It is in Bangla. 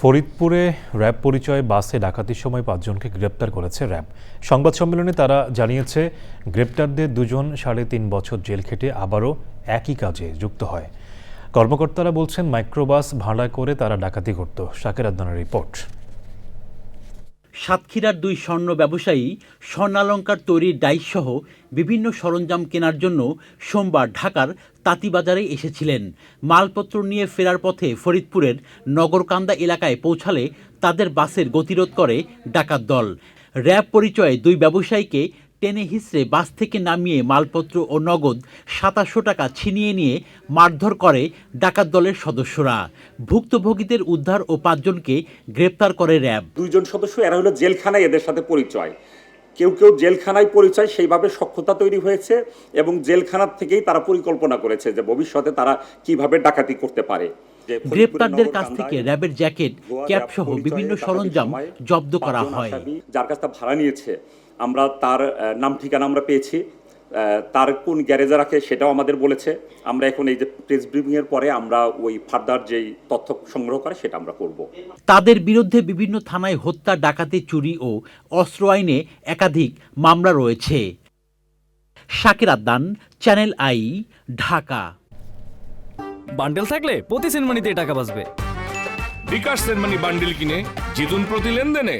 ফরিদপুরে র্যাব পরিচয়ে বাসে ডাকাতির সময় পাঁচজনকে গ্রেপ্তার করেছে র্যাব। সংবাদ সম্মেলনে তারা জানিয়েছে, গ্রেপ্তারদের দুজন সাড়ে তিন বছর জেল খেটে আবারও একই কাজে যুক্ত হয়। কর্মকর্তারা বলছেন, মাইক্রোবাস ভাড়া করে তারা ডাকাতি করত। শাকের আদনানের রিপোর্ট। সাতক্ষীরার দুই স্বর্ণ ব্যবসায়ী স্বর্ণালঙ্কার তৈরির ডাইসসহ বিভিন্ন সরঞ্জাম কেনার জন্য সোমবার ঢাকার তাঁতিবাজারে এসেছিলেন। মালপত্র নিয়ে ফেরার পথে ফরিদপুরের নগরকান্দা এলাকায় পৌঁছালে তাদের বাসের গতিরোধ করে ডাকাত দল। র্যাব পরিচয়ে দুই ব্যবসায়ীকে টেনে হিসড়ে বাস থেকে নামিয়ে মালপত্র ও নগদ সাতাশশো টাকা ছিনিয়ে নিয়ে মারধর করে ডাকাত দলের সদস্যরা। ভুক্তভোগীদের উদ্ধার ও পাঁচজনকে গ্রেপ্তার করে র্যাব। দুইজন সদস্য এরা হলো জেলখানায় এদের সাথে পরিচয়। কেউ কেউ জেলখানায় পরিচয় সেইভাবে সক্ষতা তৈরি হয়েছে এবং জেলখানার থেকেই তারা পরিকল্পনা করেছে যে ভবিষ্যতে তারা কীভাবে ডাকাতি করতে পারে। গ্রেপ্তারদের কাছ থেকে র্যাবের জ্যাকেট ক্যাপ সহ বিভিন্ন সরঞ্জাম জব্দ করা হয়। যার কাছটা ভাড়া নিয়েছে। আমরা তার নাম ঠিকানা আমরা পেয়েছি। তার কোন গ্যারেজে রাখে সেটাও আমাদের বলেছে। আমরা এখন এই যে প্রেস ব্রিফিং এর পরে আমরা ওই ফার্দার যেই তথ্য সংগ্রহ করে সেটা আমরা করব। তাদের বিরুদ্ধে বিভিন্ন থানায় হত্যা ডাকাতি চুরি ও অস্ত্র আইনে একাধিক মামলা রয়েছে। Shakir Addan channel I Dhaka. Bundle থাকলে প্রতি সেনমানিতে টাকা বাঁচবে। বিকাশ সেনমানি বান্ডেল কিনে জিতুন প্রতি লেনদেনে।